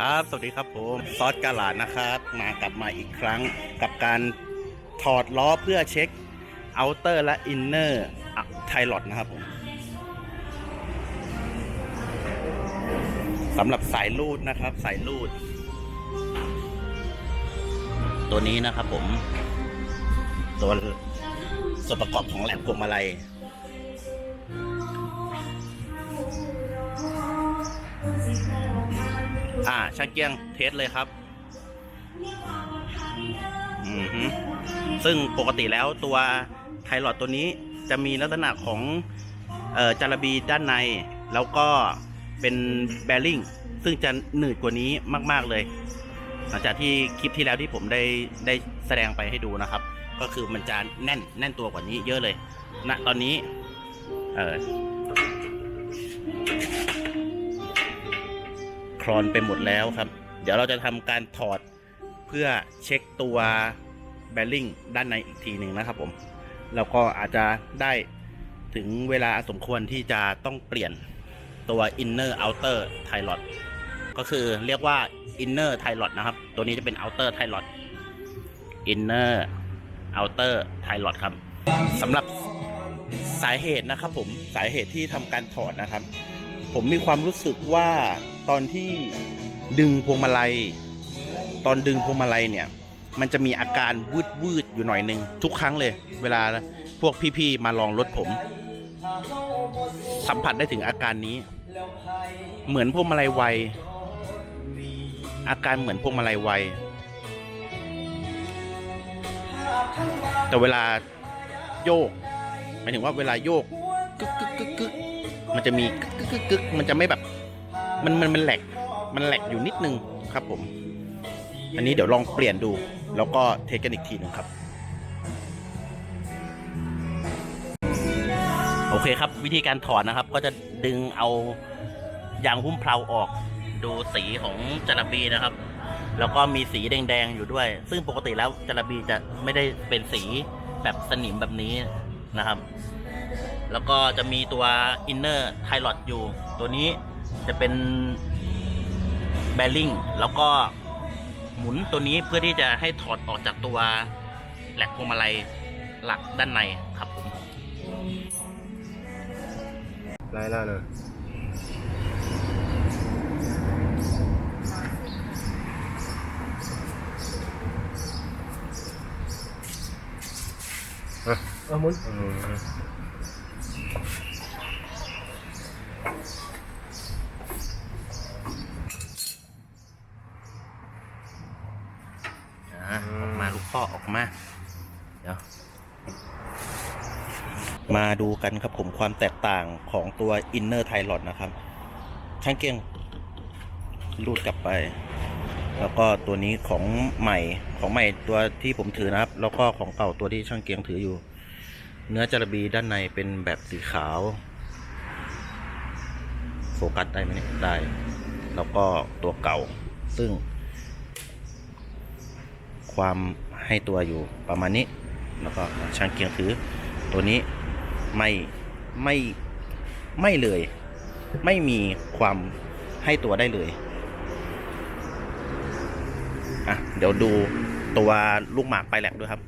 ครับ สวัสดีครับผมซอสกาลาดนะครับ มากลับมาอีกครั้งกับการถอดล้อเพื่อเช็คเอาเตอร์และอินเนอร์ไทลอดนะครับผมสำหรับสายลูดนะครับสายลูด ตัวนี้นะครับผม ตัวส่วนประกอบของแหลมพวงมาลัย อ่าช่างเกียงเทสเลยครับอือฮึซึ่งปกติแล้วตัวไทลอดตัวนี้จะมีลักษณะของเอ่อจาระบีด้านใน แล้วก็เป็นแบริ่งซึ่งจะหนืดกว่านี้มาก ๆ เลย หลังจากที่คลิปที่แล้วที่ผมได้ได้แสดงไปให้ดูนะครับ ก็คือมันจะแน่นแน่นตัวกว่านี้เยอะเลยณตอนนี้ เออ คลอนไปหมดแล้วครับ เดี๋ยวเราจะทำการถอดเพื่อเช็คตัวแบริ่งด้านในอีกทีหนึ่งนะครับผมแล้วก็อาจจะได้ถึงเวลาสมควรที่จะต้องเปลี่ยนตัว inner outer t i l o t ก็คือเรียกว่า inner t i l o t นะครับ ตัวนี้จะเป็น outer t i l o t inner outer t i l o t ครับสำหรับสาเหตุนะครับผมสาเหตุที่ทำการถอดนะครับ ผมมีความรู้สึกว่า ตอนที่ดึงพวงมาลัย ตอนดึงพวงมาลัยเนี่ย มันจะมีอาการวืดวืดๆอยู่หน่อยหนึ่งทุกครั้งเลย เวลาพวกพี่ๆมาลองรถผม สัมผัสได้ถึงอาการนี้ เหมือนพวงมาลัยไวอาการเหมือนพวงมาลัยไวแต่เวลาโยกหมายถึงว่าเวลาโยกกึกกึกกึกกึกมันจะมีกึกกึกกึกมันจะไม่แบบ มันมันมันแหลกมันแหลกอยู่นิดนึงครับผม อันนี้เดี๋ยวลองเปลี่ยนดู แล้วก็เทสกันอีกทีหนึ่งครับ โอเคครับ วิธีการถอดนะครับ ก็จะดึงเอายางหุ้มเพลาออกดูสีของจาระบีนะครับ แล้วก็มีสีแดงๆอยู่ด้วย ซึ่งปกติแล้วจาระบีจะไม่ได้เป็นสีแบบสนิมแบบนี้นะครับ แล้วก็จะมีตัวอินเนอร์ไทลอดอยู่ตัวนี้ จะเป็นแบริ่งแล้วก็หมุนตัวนี้เพื่อที่จะให้ถอดออกจากตัวแหลกพวงมาลัยหลักด้านในครับผมไล่แล้วนะอะเอาหมุนอืม อะ ออกมาลูกพ่อออกมาเดี๋ยวมาดูกันครับผมความแตกต่างของตัว Inner t i l o t นะครับ ช่างเกียงรูดกลับไป แล้วก็ตัวนี้ของใหม่ของใหม่ตัวที่ผมถือนะครับ แล้วก็ของเก่าตัวที่ช่างเกียงถืออยู่ เนื้อจระบีด้านในเป็นแบบสีขาว โฟกัสได้ไหมเนี่ยได้ แล้วก็ตัวเก่าซึ่งความ ให้ตัวอยู่ประมาณนี้ แล้วก็ช่างเกียงถือ ตัวนี้ไม่ไม่ไม่เลย ไม่มีความให้ตัวได้เลยอะเดี๋ยวดูตัวลูกหมากไปแหลกด้วยครับ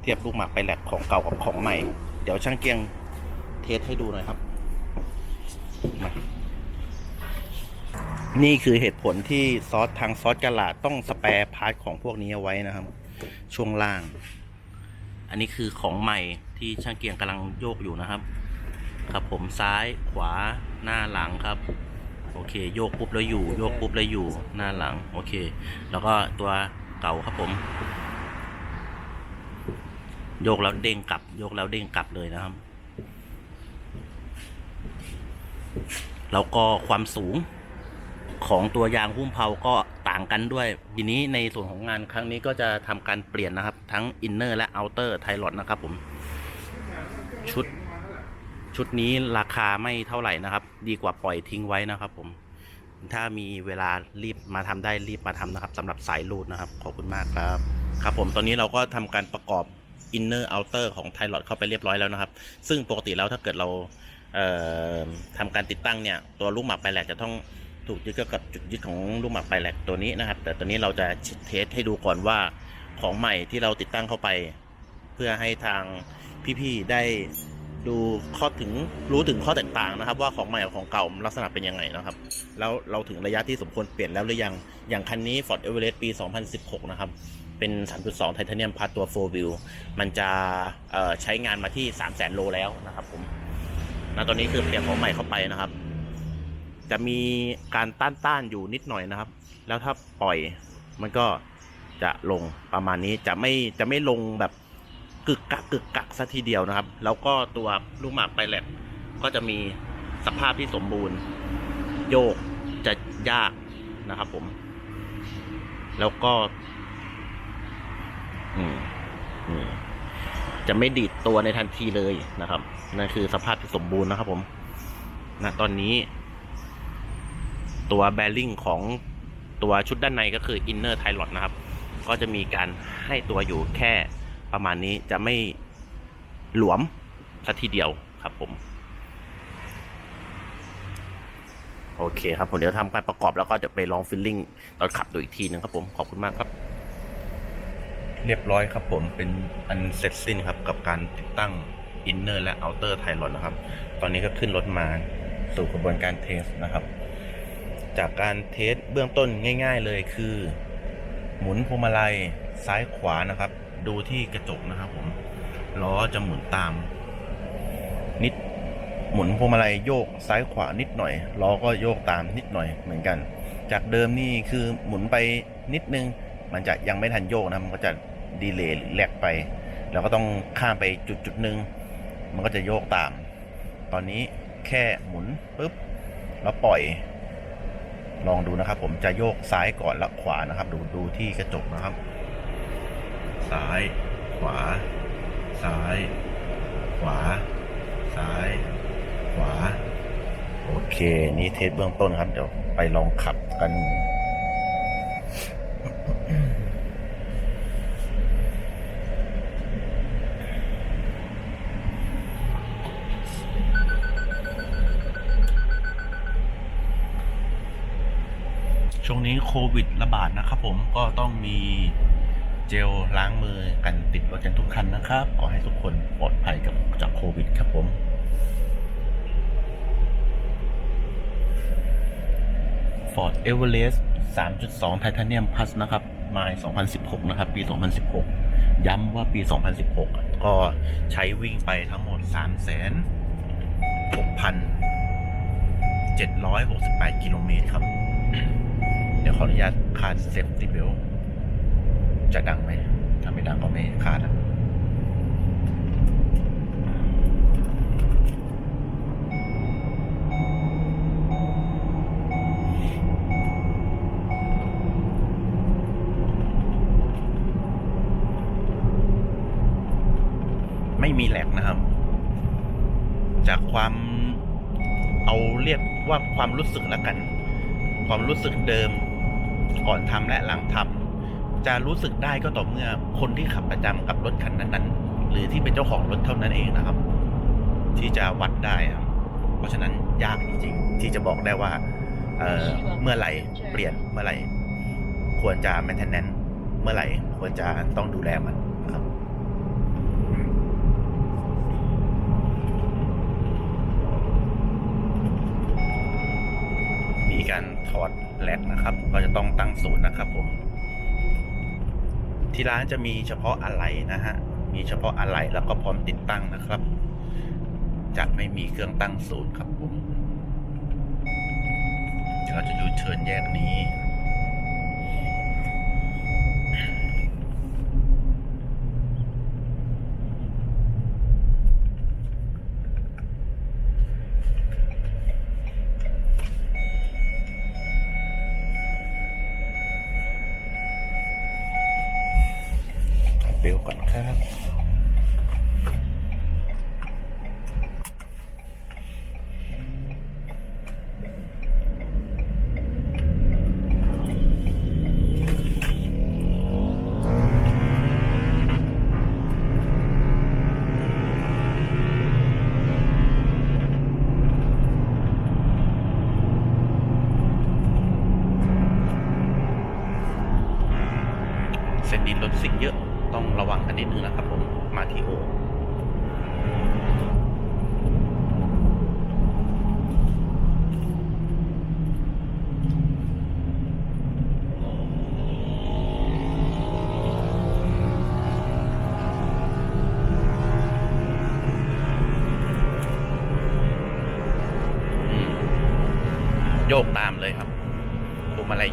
เทียบลูกหมากไปแหลกของเก่ากับของใหม่ เดี๋ยวช่างเกียงเทสให้ดูหน่อยครับมา นี่คือเหตุผลที่ซอสทางซอสกะลาดต้องสแปร์พาร์ทของพวกนี้เอาไว้นะครับ ช่วงล่าง อันนี้คือของใหม่ที่ช่างเกียงกำลังโยกอยู่นะครับ ครับผมซ้ายขวาหน้าหลังครับ โอเค โยกปุ๊บแล้วอยู่ โยกปุ๊บแล้วอยู่หน้าหลัง โอเค แล้วก็ตัวเก่าครับผม โยกแล้วเด้งกลับ โยกแล้วเด้งกลับเลยนะครับ แล้วก็ความสูง ของตัวยางหุ้มเพาก็ต่างกันด้วย ทีนี้ในส่วนของงานครั้งนี้ก็จะทำการเปลี่ยนนะครับ ทั้งอินเนอร์และเอาเตอร์ไทลอดนะครับผม ชุดชุดนี้ราคาไม่เท่าไหร่นะครับ ดีกว่าปล่อยทิ้งไว้นะครับผม ถ้ามีเวลารีบมาทำได้รีบมาทำนะครับสำหรับสายรูดนะครับ ขอบคุณมากครับ ครับผมตอนนี้เราก็ทำการประกอบอินเนอร์เอาเตอร์ของไทลอดเข้าไปเรียบร้อยแล้วนะครับ ซึ่งปกติแล้วถ้าเกิดเราเอ่อทำการติดตั้งเนี่ย ตัวลูกหมากไปแหลกจะต้อง ถูกยึดก,กับจุดยึดของลูกหมากไปแหลกตัวนี้นะครับ แต่ตัวนี้เราจะเทสให้ดูก่อนว่าของใหม่ที่เราติดตั้งเข้าไป เพื่อให้ทางพี่ๆได้ดูข้อถึงรู้ถึงข้อแตกต่างนะครับ ว่าของใหม่กับของเก่าลักษณะเป็นยังไงนะครับ แล้วเราถึงระยะที่สมควรเปลี่ยนแล้วหรือยังอย่างคันนี้ Ford Everest ปี 2016 นะครับ เป็น 3.2 ไทเทเนียมพาตัว 4 wheel มันจะใช้งานมาที่ 300,000 โลแล้วนะครับผมณตอนนี้คือเปลี่ยนของใหม่เข้าไปนะครับ จะมีการต้านๆอยู่นิดหน่อยนะครับ แล้วถ้าปล่อยมันก็จะลงประมาณนี้จะไม่จะไม่ลงแบบกึกกักกึกกักซะทีเดียวนะครับ แล้วก็ตัวลูกหมากไปแลบก็จะมีสภาพที่สมบูรณ์ โยกจะยากนะครับผม แล้วก็ อืมอืมจะไม่ดีดตัวในทันทีเลยนะครับ นั่นคือสภาพที่สมบูรณ์นะครับผมณตอนนี้ ตัวแบริ่งของตัวชุดด้านในก็คือ inner t i l o t นะครับ ก็จะมีการให้ตัวอยู่แค่ประมาณนี้จะไม่หลวมสัทีเดียวครับผม โอเคครับผมเดี๋ยวทำการประกอบแล้วก็จะไปลองฟิลลิ่งตอนขับดูอีกทีนึงครับผมขอบคุณมากครับ เรียบร้อยครับผมเป็นอันเสร็จสิ้นครับกับการติดตั้ง inner และ outer t i l o t นะครับ ตอนนี้ก็ขึ้นรถมาสู่กระบวนการเทสนะครับ จากการเทสเบื้องต้นง่าย ๆ เลยคือ หมุนพวงมาลัยซ้ายขวานะครับ ดูที่กระจกนะครับผมล้อจะหมุนตาม นิดหมุนพวงมาลัยโยกซ้ายขวานิดหน่อยล้อก็โยกตามนิดหน่อยเหมือนกัน จากเดิมนี่คือหมุนไปนิดนึง มันจะยังไม่ทันโยกนะมันก็จะดีเลย์หรือแลกไปแล้วก็ต้องข้ามไปจุดจุดหนึ่งมันก็จะโยกตาม ตอนนี้แค่หมุนปุ๊บแล้วปล่อย ลองดูนะครับ ผมจะโยกซ้ายก่อนแล้วขวานะครับ ดูดูที่กระจกนะครับ ซ้าย ขวา ซ้าย ขวา ซ้าย ขวา โอเค นี่เทสเบื้องต้นครับ เดี๋ยวไปลองขับกัน ช่วงนี้โควิดระบาดนะครับผมก็ต้องมีเจลล้างมือกันติดรถกันทุกคันนะครับขอให้ทุกคนปลอดภัยกับจากโควิดครับผม Ford Everest 3.2 Titanium Plus นะครับมาย2016 นะครับ ปี 2016 ย้ำว่าปี 2016 ก็ใช้วิ่งไปทั้งหมด 3,6,768 กิโลเมตรครับ เดี๋ยวขออนุญาตคาดเซฟตี้เบลจะดังไหม ถ้าไม่ดังก็ไม่คาดนะไม่มีแหลกนะครับ จากความเอาเรียกว่าความรู้สึกแล้วกัน ความรู้สึกเดิม ก่อนทำและหลังทำจะรู้สึกได้ก็ต่อเมื่อคนที่ขับประจำกับรถคันนั้นๆ หรือที่เป็นเจ้าของรถเท่านั้นเองนะครับ ที่จะวัดได้ครับเพราะฉะนั้นยากจริงๆที่จะบอกได้ว่าเเมื่อไหร่เปลี่ยนเมื่อไหร่ ควรจะ maintenance เมื่อไหร่ควรจะต้องดูแลมันนะครับมีการถอด แลกนะครับก็จะต้องตั้งศูนย์นะครับผม ที่ร้านจะมีเฉพาะอะไหล่นะฮะ มีเฉพาะอะไหล่แล้วก็พร้อมติดตั้งนะครับ จะไม่มีเครื่องตั้งศูนย์ครับผม เดี๋ยวเราจะยูเทิร์นแยกนี้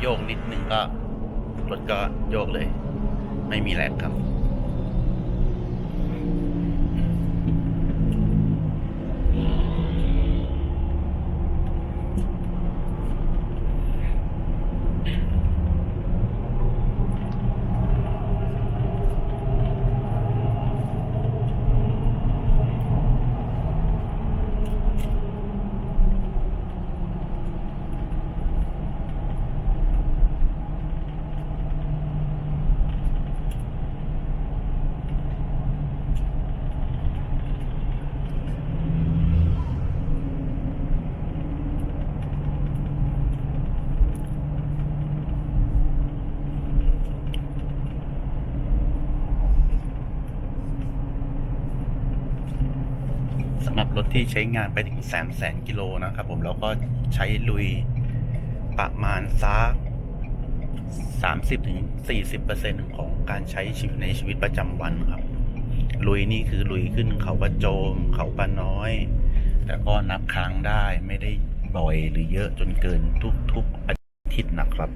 โยกนิดนึงก็รถก็โยกเลย ไม่มีแรงครับำหรับรถที่ใช้งานไปถึงแสนแสนกิโลนะครับผมแล้วก็ใช้ลุยประมาณซักสามสิบถึงสี่สิบเปอร์เซ็นของการใช้ชีวิตในชีวิตประจำวันครับ ลุยนี่คือลุยขึ้นเขาประโจม เขาปะน้อย แต่ก็นับครั้งได้ไม่ได้บ่อยหรือเยอะจนเกินทุกๆอาทิตย์นะครับ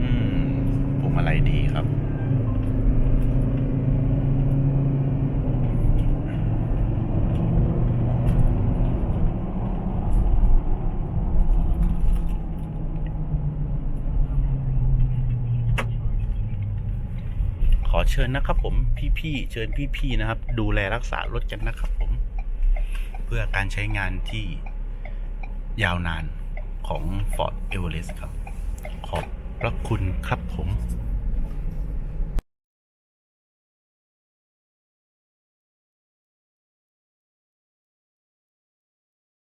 อืมพวงมาลัยดีครับ ข อเชิญนะครับผมพี่ๆเชิญพี่ๆนะครับ ดูแลรักษารถกันนะครับผม เพื่อการใช้งานที่ยาวนานของ Ford Everest ครับ ขอบพระคุณครับผม